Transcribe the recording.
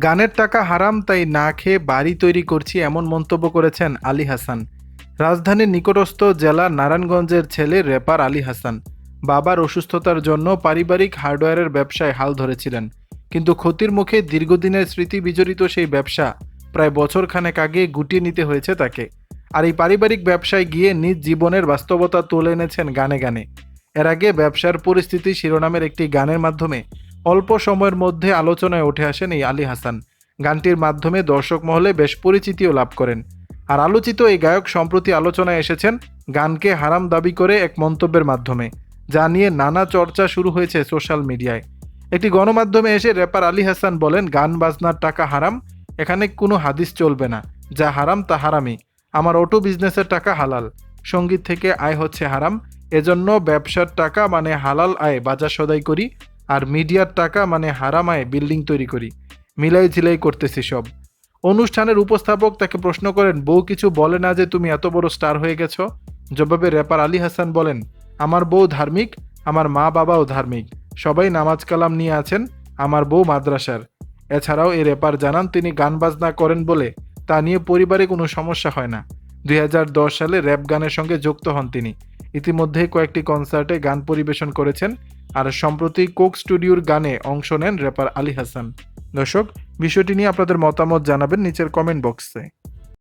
গানের টাকা হারাম, তাই না খেয়ে বাড়ি তৈরি করছি এমন মন্তব্য করেছেন আলী হাসান। রাজধানীর নিকটস্থ জেলা নারায়ণগঞ্জের ছেলে রেপার আলী হাসান। বাবার অসুস্থতার জন্য পারিবারিক হার্ডওয়্যারের ব্যবসায় হাল ধরেছিলেন। কিন্তু ক্ষতির মুখে দীর্ঘদিনের স্মৃতি বিজড়িত সেই ব্যবসা প্রায় বছর খানেক আগে গুটিয়ে নিতে হয়েছে তাকে। আর এই পারিবারিক ব্যবসায় গিয়ে নিজ জীবনের বাস্তবতা তুলে এনেছেন গানে গানে। এর আগে ব্যবসার পরিস্থিতি শিরোনামের একটি গানের মাধ্যমে অল্প সময়ের মধ্যে আলোচনায় উঠে আসেন এই আলী হাসান। গানটির মাধ্যমে দর্শক মহলে বেশ পরিচিতিও লাভ করেন। আর আলোচিত এই গায়ক সম্প্রতি আলোচনায় এসেছেন গানকে হারাম দাবি করে এক মন্তব্যের মাধ্যমে, যা নিয়ে নানা চর্চা শুরু হয়েছে সোশ্যাল মিডিয়ায়। একটি গণমাধ্যমে এসে র্যাপার আলী হাসান বলেন, গান বাজনার টাকা হারাম, এখানে কোনো হাদিস চলবে না। যা হারাম তা হারামই। আমার অটো বিজনেসের টাকা হালাল। সংগীত থেকে আয় হচ্ছে হারাম। এজন্য ব্যবসার টাকা মানে হালাল আয় বাজার সদাই করি। আর মিডিয়ার টাকা মানে হারামায় বিল্ডিং তৈরি করি। মিলাই ঝিলাই করতেছি সব। অনুষ্ঠানের উপস্থাপক তাকে প্রশ্ন করেন, বউ কিছু বলে না যে তুমি এত বড় স্টার হয়ে গেছো? জবাবে র্যাপার আলী হাসান বলেন, আমার বউ ধার্মিক, আমার মা বাবাও ধার্মিক। সবাই নামাজ কালাম নিয়ে আছেন, আমার বউ মাদ্রাসার। এছাড়াও এ র্যাপার জানান, তিনি গান বাজনা করেন বলে। তা নিয়ে পরিবারে কোনো সমস্যা হয় না। দুই হাজার দশ সালে র্যাপ গানের সঙ্গে যুক্ত হন তিনি। ইতিমধ্যে কয়েকটি কনসার্টে গান পরিবেশন করেছেন আর সম্প্রতি কোক স্টুডিওর গানে অংশ নেন র্যাপার আলী হাসান। দর্শক, বিষয়টি নিয়ে আপনাদের মতামত জানাবেন নিচের কমেন্ট বক্সে